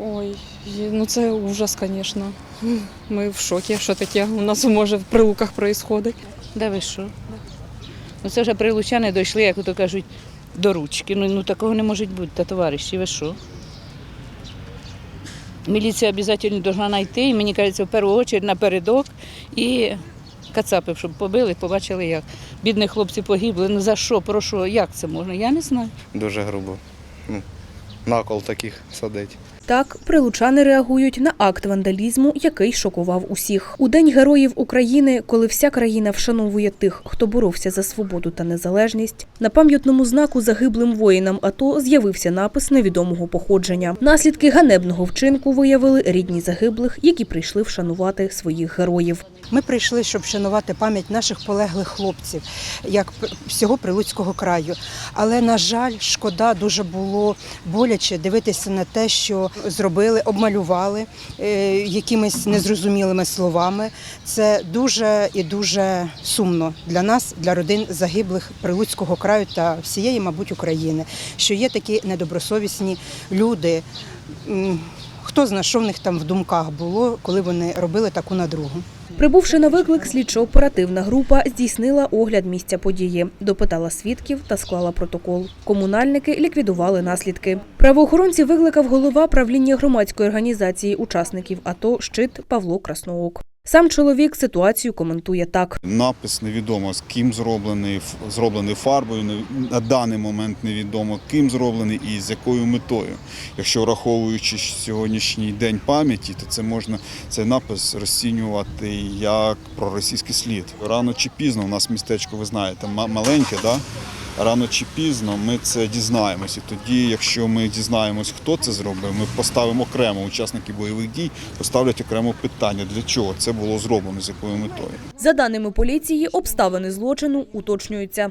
Ой, ну це ужас, звісно. Ми в шокі, що таке у нас може в прилуках відбувається. Да ви що? Ну це вже прилучани дійшли, як то кажуть, до ручки. Ну, ну такого не може бути, та товариші, ви що? Міліція обов'язково повинна знайти, і мені кажеться, в першу чергу напередок і кацапів, щоб побили, побачили як. Бідні хлопці погибли. Ну за що, про що, як це можна? Я не знаю. дуже грубо. Ну, накол таких садить. Так, прилучани реагують на акт вандалізму, який шокував усіх. У День Героїв України, коли вся країна вшановує тих, хто боровся за свободу та незалежність, на пам'ятному знаку загиблим воїнам АТО з'явився напис невідомого походження. Наслідки ганебного вчинку виявили рідні загиблих, які прийшли вшанувати своїх героїв. Ми прийшли, щоб вшанувати пам'ять наших полеглих хлопців, як всього Прилуцького краю. Але, на жаль, шкода дуже було боляче дивитися на те, що зробили, обмалювали е, якимись незрозумілими словами. Це дуже і дуже сумно для нас, для родин загиблих Прилуцького краю та всієї, мабуть, України, що є такі недобросовісні люди. Хто знає, що в них там в думках було, коли вони робили таку надругу. Прибувши на виклик, слідчо-оперативна група здійснила огляд місця події, допитала свідків та склала протокол. Комунальники ліквідували наслідки. Правоохоронці викликав голова правління громадської організації учасників АТО «Щит» Павло Красноок. Сам чоловік ситуацію коментує так. Напис невідомо з ким зроблений, зроблений фарбою. На даний момент невідомо ким зроблений і з якою метою. Якщо враховуючи сьогоднішній день пам'яті, то це можна цей напис розцінювати як проросійський слід. Рано чи пізно у нас містечко, ви знаєте, ма- маленьке, да? Рано чи пізно ми це дізнаємося. Тоді, якщо ми дізнаємось, хто це зробив, ми поставимо окремо учасники бойових дій, поставлять окремо питання, для чого це було зроблено, з якою метою. За даними поліції, обставини злочину уточнюються.